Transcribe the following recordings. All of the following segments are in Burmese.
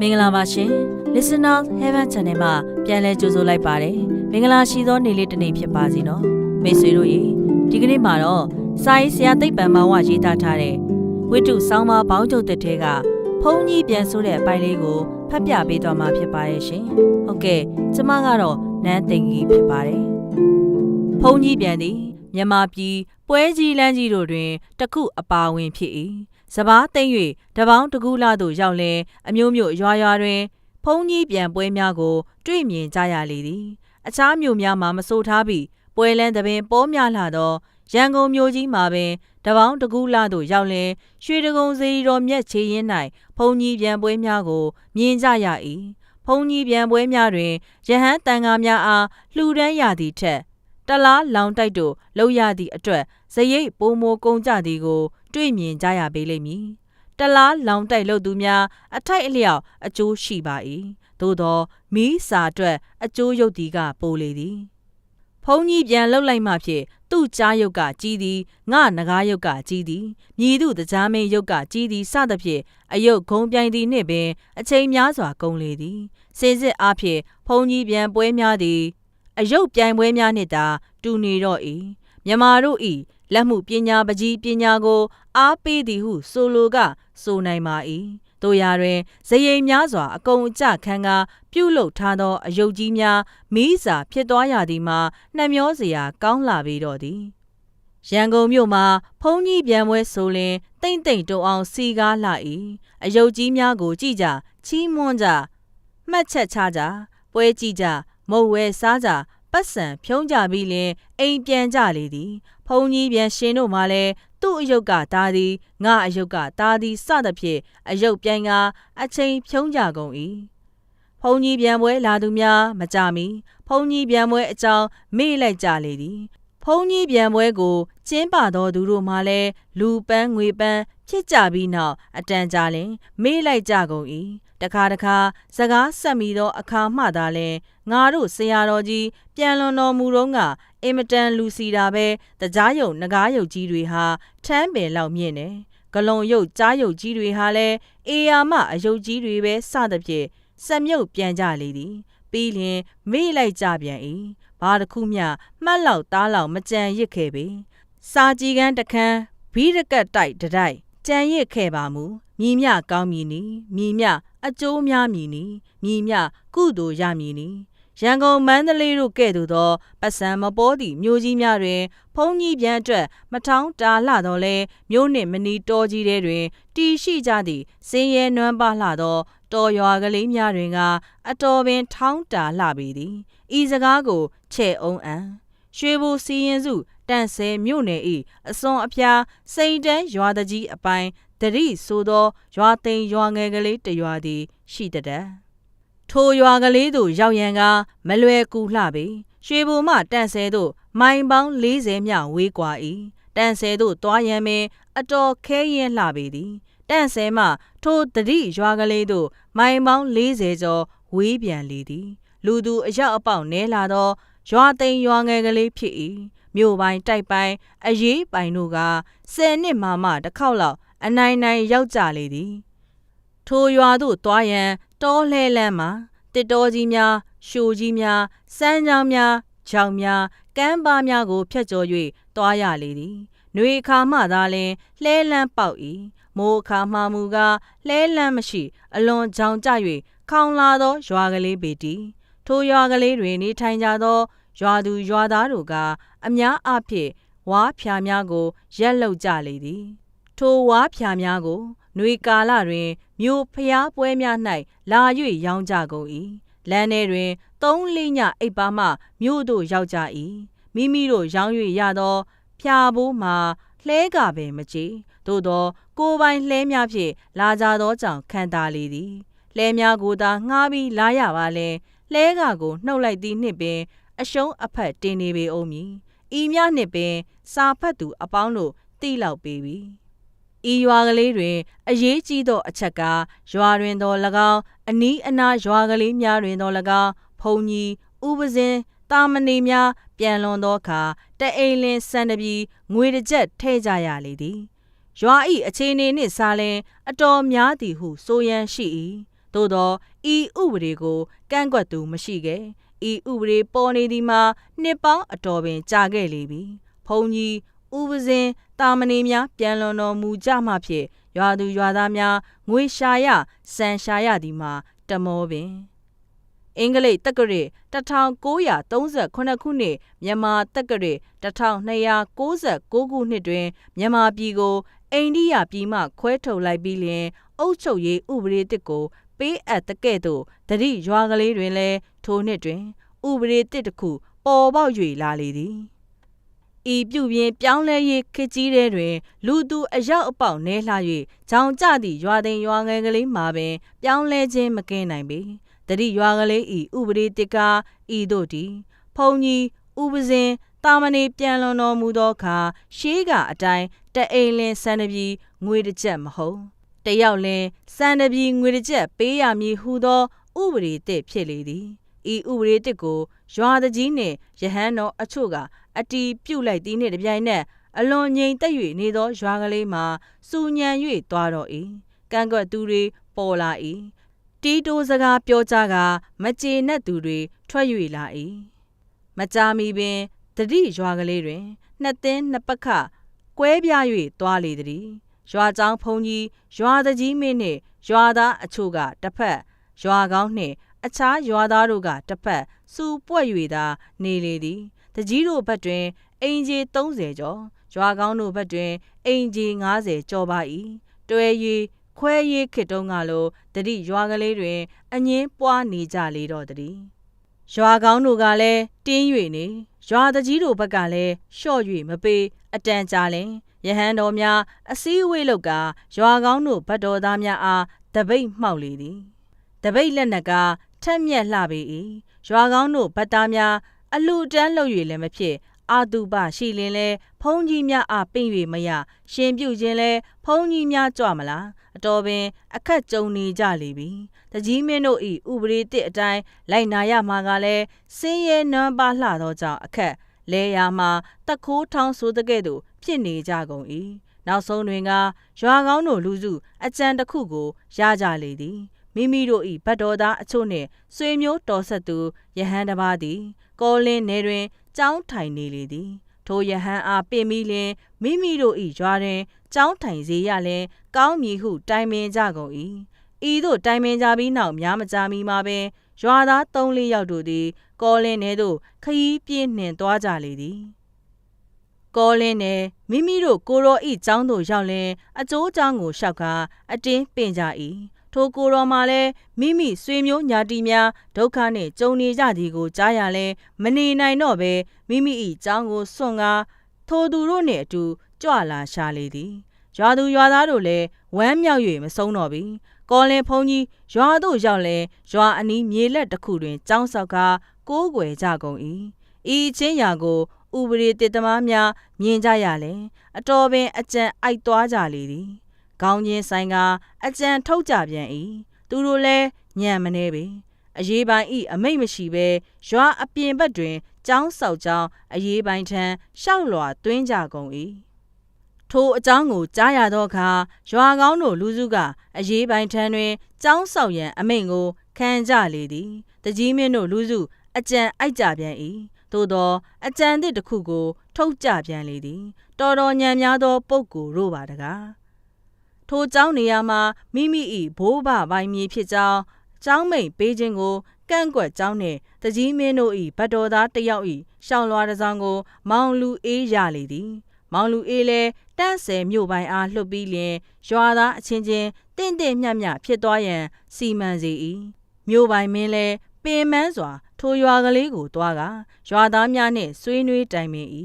မင်္ဂလာပါရှင် Listener Heaven Channel မှာပြန်လည်ကြိုဆိုလိုက်ပါတယ်မင်္ဂလာရှိသောနေ့လေးတစ်နေ့ဖြစ်ပါစေနော်မိတ်ဆွေတို့ရေဒီကနေ့မှာတော့စာရေးဆရာသိပ္ပံမောင်ဝရေးသားထားတဲ့ဝိတုဆောင်းပါဘောင်းကျုပ်တဲ့ထဲကဖုံးကြီးပြန်ဆိုတဲ့အပိုင်းလေးကိုဖတ်ပြပေးသွားမှာဖြစ်ပါတယ်ရှင်ဟုတ်ကဲ့ကျမကတော့နန်းသိင်ကြီးဖြစ်ပါတယ်ဖုံးကြီးပြန်သည်မြန်မာပြည်ပွဲကြီးလမ်းကြီးတို့တွင်တခုအပါဝင်ဖြစ်၏ စပားသိမ့်၍တပေါင်းတကူလာသို့ရောက်လင်အမျိုးမျိုးရွာရွာတွင်ဖုံးကြီးပြန်ပွဲများကို တွေ့မြင်ကြရလေသည်အခြားမြို့များမှာမဆိုထားပြီးပွဲလန်းသပင်ပေါ်များလာသောရန်ကုန်မြို့ကြီးမှာပင်တပေါင်းတကူလာသို့ရောက်လင်ရွှေတကုံစေရီတော်မြတ်ချေရင်၌ဖုံးကြီးပြန်ပွဲများကို မြင်ကြရ၏ဖုံးကြီးပြန်ပွဲများတွင်ယဟန်တန်ဃာများအားလှူဒန်းရသည်ထက်တလားလောင်တိုက်တို့လောက်ရသည့်အတွက်ဇရိတ်ပိုမိုကုံကြသည်ကို တွေ့မြင်ကြရပေလိမ့်မည်တလားလောင်တိုက်လို့သူများအထိုက်အလျောက်အကျိုးရှိပါ၏သို့သောမီးစာအတွက်အကျိုးရုပ်သည်ကပိုလေသည်ဖုံးကြီးပြန်လှုပ်လိုက်မှဖြင့်သူ့ကြားရုပ်ကကြီးသည်ငါနဂါးရုပ်ကကြီးသည်မြည်သူတကြားမင်းရုပ်ကကြီးသည်စသဖြင့်အယုတ်ဂုံပြိုင်သည်နှင့်ပင်အချိန်များစွာကုန်လေသည်စင်စစ်အားဖြင့်ဖုံးကြီးပြန်ပွဲများသည်အယုတ်ပြိုင်ပွဲများနှင့်သာတူနေတော့၏ မြမာတို့၏လက်မှုပညာပကြီးပညာကိုအားပေးသည်ဟုဆိုလိုကဆိုနိုင်ပါ၏တို့ရာတွင်ဇယိမ်များစွာအကုန်အကျခံကာပြုလုပ်ထားသောအယုတ်ကြီးများမိစာဖြစ်သွားရသည်မှာနှမျောစရာကောင်းလာပေတော့သည်ရန်ကုန်မြို့မှာဖုံးကြီးပြန်ပွဲဆိုလင်တိမ့်တိမ့်တုံအောင်စီကားလာ၏အယုတ်ကြီးများကိုကြည့်ကြချီးမွမ်းကြမှတ်ချက်ချကြပွဲကြည့်ကြမုတ်ဝဲစားကြ ပတ်စံဖြုံးကြပြီးလင်အိမ်ပြန်ကြလေသည်ဖုံကြီးပြန်ရှင်တို့မှလည်းသူ့အယုတ်ကတားသည်ငါအယုတ်ကတားသည်စသဖြင့်အယုတ်ပြန်ကအချိန်ဖြုံးကြကုန်၏ဖုံကြီးပြန်ပွဲလာသူများမကြမီဖုံကြီးပြန်ပွဲအကြောင်းမေ့လိုက်ကြလေသည်ဖုံကြီးပြန်ပွဲကိုကျင်းပတော်သူတို့မှလည်းလူပန်းငွေပန်း ဖြစ်ကြပြီးနောက်အတန်ကြာလင်မေ့လိုက်ကြကုန်၏တခါတခါစကားဆက်မိသောအခါမှသာလဲငါတို့ဆရာတော်ကြီးပြန်လွန်တော်မူတော့ကအင်မတန်လူစီတာပဲတကြားယုံငကားယုတ်ကြီးတွေဟာထမ်းပင်လောက်မြင့်တယ်ဂလွန်ယုတ်ကြားယုတ်ကြီးတွေဟာလည်းအေယာမအယုတ်ကြီးတွေပဲစသဖြင့်စက်မြုပ်ပြန်ကြလေသည်ပြီးလျင်မေ့လိုက်ကြပြန်၏ဘာတစ်ခုမျှမှတ်လောက်သားလောက်မကြံရစ်ခဲ့ပေစာကြည်ကန်းတခန်းဘီရကတ်တိုက်တတိုက် ကြံရစ်ခဲ့ပါမူမြည်မြကောင်းမြည်နီမြည်မြအကျိုးများမြည်နီမြည်မြကုသိုလ်ရမည်နီရန်ကုန်မန္တလေးတို့ကဲ့သို့သောပတ်စံမပေါ်သည့်မြို့ကြီးများတွင် ဖုံးကြီးပြန်အတွက်မထောင်းတာလှတော်လဲမြို့နှင့်မနီတော်ကြီးတဲတွင်တီရှိကြသည့်စင်းရဲနွမ်းပါလှသောတော်ရွာကလေးများတွင်က အတော်ပင်ထောင်းတာလှပေသည်ဤစကားကိုချဲ့အောင်အံရွှေဘူစီရင်စု တန့်ဆဲမြို့နယ်၏အစွန်အပြားစိန်တန်းရွာတကြီးအပိုင်းတရီဆိုသောရွာသိမ်ရွာငယ်ကလေးတရွာသည် ရှိတတထိုရွာကလေးသို့ရောက်ရန်ကမလွယ်ကူလှပေရွှေဘုံမှတန့်ဆဲသို့မိုင်ပေါင်း40မြဝေးကွာ၏တန့်ဆဲသို့တွားရန်ပင်အတော်ခဲရင်လှပေသည်တန့်ဆဲမှထိုတရီရွာကလေးသို့မိုင်ပေါင်း40ကျော်ဝေးပြန်လေသည် လူသူအရောက်အပေါက်နဲလာသောရွာသိမ်ရွာငယ်ကလေးဖြစ်၏ မြို့ပိုင်းတိုက်ပိုင်းအရေးပိုင်တို့ကဆယ်နှစ်မှမှတစ်ခေါက်လောက်အနိုင်နိုင်ရောက်ကြလေသည်ထိုရွာသို့တွားရန်တောလှဲလန်းမှာတစ်တော်ကြီးများရှိုကြီးများစမ်းချောင်းများချောင်များကမ်းပါးများကိုဖျက်ကျော်၍တွားရလေသည်။နှွေခါမှသာလင်လှဲလန်းပေါက်၏မိုးခါမှမူကားလှဲလန်းမရှိအလွန်ကြောင်ကြ၍ခေါင်လာသောရွာကလေးပေတီထိုရွာကလေးတွင်နေထိုင်ကြသော ရွာသူရွာသားတို့ကအများအပြည့်ဝါဖျာများကို ရက်လောက်ကြလေသည် ထိုဝါဖျာများကိုနှွေကာလတွင်မြို့ဖျားပွဲများ၌လာ၍ရောင်းကြကုန်၏လမ်းထဲတွင်သုံးလေးညအိပ်ပါမှမြို့သို့ရောက်ကြ၏မိမိတို့ရောင်း၍ရသောဖျားဘိုးမှာလှဲကပင်မကြေသို့သော ကိုပိုင်လှဲများဖြင့်လာကြသောကြောင့်ခံတာလေသည်လှဲများကိုသာငှားပြီးလာရပါလဲလှဲကကိုနှုတ်လိုက်သည်နှင့်ပင် အရှုံးအဖက်တင်နေပေအောင်မည်ဤများနှင့်ပင် စာဖတ်သူအပေါင်းတို့သိလောက်ပေပြီဤရွာကလေးတွင် အရေးကြီးသောအချက်ကရွာတွင်သော၎င်းအနီးအနားရွာကလေးများတွင်သော၎င်းဖုန်ကြီးဥပဇင်းတာမဏေများပြန်လွန်သောအခါတအိမ်လင်းစံတပြီငွေတစ်ကြက်ထဲ့ကြရလေသည်ရွာဤအခြေအနေနှင့်စားလင်အတော်များသည်ဟုဆိုရန်ရှိ၏သို့သောဤဥပဒေကိုကန့်ကွက်သူမရှိခဲ့ ဤဥပဒေပေါ်နေသည်မှာနှစ်ပေါင်းအတော်ပင်ကြာခဲ့လေပြီဘုံကြီးဥပဇင်တာမဏေများပြန်လွန်တော်မူကြမှဖြင့်ရွာသူရွာသားများငွေရှာရစံရှာရသည်မှာတမောပင်အင်္ဂလိပ်တက္ကရာ1938ခုနှစ်မြန်မာတက္ကရာ1296ခုနှစ်တွင်မြန်မာပြည်ကိုအိန္ဒိယပြည်မှခွဲထုတ်လိုက်ပြီးလျှင်အုပ်ချုပ်ရေးဥပဒေတစ်ကို ပေးအပ်တဲ့ကဲ့သို့တတိရွာကလေးတွင်လည်းထိုနှစ်တွင် ဥပဒေတစ်တစ်ခု ပေါ်ပေါက်၍လာလေသည်ဤပြုပြင်ပြောင်းလဲရေးခေတ်ကြီးတဲ့တွင် လူသူအရောက်အပေါက်နဲလှ၍ဂျောင်ကျသည့်ရွာသိမ်းရွာငယ်ကလေးမှာပင် ပြောင်းလဲခြင်းမကင်းနိုင်ပေတတိရွာကလေးဤဥပဒေတစ်ကားဤတို့သည်ဖုန်ကြီးဥပဇင်တာမဏေပြန်လွန်တော်မူသောအခါရှေးကအတိုင်းတအိမ်လင်းစံတပြီငွေတစ်ချက်မဟုတ် တယောက်လင်းစံတပြီငွေတစ်ချက်ပေးရမည်ဟုသောဥပဒေတစ်ဖြစ်လေသည်ဤဥပဒေတစ်ကိုရွာတကြီးနှင့်ယဟန်တော်အချို့ကအတီးပြုတ်လိုက်သည်နှင့်တပြိုင်နက်အလွန်ငြိမ်သက်၍နေသောရွာကလေးမှာစူညံ၍သွားတော့၏ကံကွက်သူတွေပေါ်လာ၏တီးတိုးစကားပြောကြကမကြေနပ်သူတွေထွက်၍လာ၏မကြာမီပင်တတိရွာကလေးတွင်နှစ်သင်းနှစ်ပခကွဲပြား၍သွားလေသည် ရွာကျောင်းဖုန်ကြီးရွာတကြီးမင်းနှင့်ရွာသားအချို့ကတစ်ဖက်ရွာကောင်းနှင့်အခြားရွာသားတို့ကတစ်ဖက်စူပွက်၍သာနေလေသည်တကြီးတို့ဘက်တွင်အင်ဂျီ30ကျော်ရွာကောင်းတို့ဘက်တွင်အင်ဂျီ90ကျော်ပါ၏တွဲ၍ခွဲရေးခေတုံးကလိုတတိရွာကလေးတွင်အငင်းပွားနေကြလေတော့တည်းရွာကောင်းတို့ကလည်းတင်း၍နေရွာတကြီးတို့ဘက်ကလည်းလျှော့၍မပေးအတန်ကြာလင် ယဟန်တော်များအစည်းအဝေးလောက်ကရွာကောင်းတို့ဗတ်တော်သားများအားတပိတ်မှောက်လေသည်တပိတ်လက်နက်ကထက်မြက်လှပေ၏ရွာကောင်းတို့ဗတ်သားများအလူတန်းလှုပ်၍လည်းမဖြစ်အာတုပရှိလင်လဲဖုံးကြီးများအားပင့်၍မရရှင်ပြုတ်ခြင်းလဲဖုံးကြီးများကြွမလားအတော်ပင် အခက်ကြုံနေကြလေပြီတကြီးမင်းတို့ဤဥပဒေတစ်အတိုင်းလိုက်နာရမှာကလည်းစင်းရဲနွမ်းပါလှသောကြောင့်အခက် လဲရမှာတခိုးထောင်းဆိုတဲ့ကဲ့သို့ဖြစ်နေကြကုန်၏နောက်ဆုံးတွင်ကရွာကောင်းတို့လူစုအကြံတစ်ခုကိုရကြလေသည်မိမိတို့၏ဗတ်တော်သားအချို့နှင့်ဆွေမျိုးတော်ဆက်သူယဟန်တစ်ပါးသည် ကောလင်းနယ်တွင်ကြောင်းထိုင်နေလေသည် ထိုယဟန်အားပင်ပြီးလင်မိမိတို့၏ရွာတွင်ကြောင်းထိုင်စေရလင်ကောင်းမည်ဟုတိုင်ပင်ကြကုန်၏ဤသို့တိုင်ပင်ကြပြီးနောက်များမကြာမီမှာပင် ရွာသား၃လေးယောက်တို့သည် ကောလင်းထဲသို့ခရီးပြင်းနှင်သွားကြလေသည်ကောလင်းနဲ့မိမိတို့ကိုရောဤကျောင်းသို့ရောက်လင်အကျိုးကြောင့်ကိုလျှောက်ကာအတင်းပင်ကြ၏ထိုကိုရောမှာလည်းမိမိဆွေမျိုးညာတီများဒုက္ခနှင့်ကြုံနေကြသည်ကိုကြားရလဲမနေနိုင်တော့ဘဲမိမိဤကျောင်းကိုစွန့်ကားထိုသူတို့နှင့်အတူကြွလာရှာလေသည်ရွာသူရွာသားတို့လည်းဝမ်းမြောက်၍မဆုံးတော့ပြီ ကောလင်ဖုန်ကြီးရွာသို့ရောက်လဲရွာအနီးမြေလက်တစ်ခုတွင်ចောင်းဆောက်ကားကိုးကွယ်ကြကုန်၏ဤချင်းရာကိုဥပရိတေသမားများမြင်ကြရလဲအတော်ပင်အကြံအိုက်သွားကြလေသည်ခေါင်းချင်းဆိုင်ကအကြံထုတ်ကြပြန်၏သူတို့လည်းညံမနေပေအရေးပိုင်းဤအမိတ်မရှိဘဲရွာအပြင်ဘက်တွင်ကျောင်းဆောက်ကျောင်းအရေးပိုင်းထံရှောက်လွာတွင်းကြကုန်၏ ထိုအကြောင်းကိုကြားရသောအခါရွာကောင်းတို့လူစုကအရေးပိုင်းထံတွင်ကျောင်းဆောက်ရန်အမိန့်ကိုခံကြလေသည်တကြီးမင်းတို့လူစုအကြံအိုက်ကြပြန်၏သို့သောအကြံသည့်တစ်ခုကို ထုတ်ကြပြန်လေသည်တော်တော်ညံများသောပုဂ္ဂိုလ်တို့ပါတကားထိုเจ้าနေရာမှာမိမိ၏ဘိုးဘပိုင်းမြေဖြစ်ကြောင်းကျောင်းမိန်ပေးခြင်းကိုကန့်ကွက်ကြောင်းနှင့်တကြီးမင်းတို့၏ဗတ်တော်သားတယောက်၏ရှောင်းလွားတစ်စောင်းကို မောင်လူအေးရလေသည်မောင်လူအေးလည်း တန့်ဆယ်မြို့ပိုင်းအားလှုပ်ပြီးလျင်ရွာသားအချင်းချင်းတင့်တင့်မြတ်မြတ်ဖြစ်သွားရန်စီမံစေ၏မြို့ပိုင်းမင်းလည်းပင်မန်းစွာ ထိုရွာကလေးကိုတွားကရွာသားများနှင့်ဆွေးနွေးတိုင်ပင်၏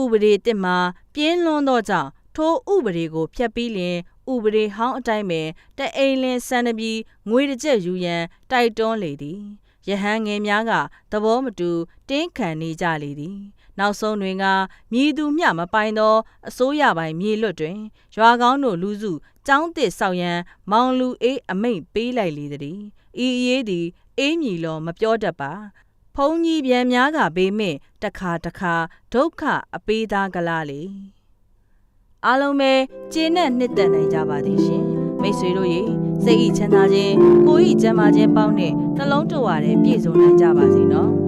ဥပဒေတစ်မှာပြင်းလွန်းသောကြောင့်ထိုဥပဒေကိုဖျက်ပြီးလျင်ဥပဒေဟောင်းအတိုင်းပင်တအိမ်လင်းစံတပြီငွေတစ်ကျက်ယူရန်တိုက်တွန်းလေသည် ယဟန်ငယ်များကသဘောမတူတင်းခံနေကြလေသည်နောက်ဆုံးတွင်ကမြည်သူမျှမပိုင်သောအစိုးရပိုင်းမြေလွတ်တွင်ရွာကောင်းတို့လူစုကျောင်းတစ်ဆောက်ရန်မောင်လူအေးအမိန့်ပေးလိုက်လေသည်ဤအရေးသည်အေးမြည်လောမပြောတတ်ပါဖုံးကြီးပြန်များကဘေးမင့်တခါတခါဒုက္ခအပေးသားကလားလေအားလုံးပဲကျေနပ်နှစ်သက်နိုင်ကြပါသည်ရှင်မိတ်ဆွေတို့ရေ စိတ်ဤချမ်းသာခြင်းကိုယ်ဤကျန်းမာခြင်းပေါင်းနဲ့နှလုံးတူရတဲ့ပြည့်စုံနိုင်ကြပါစေနော်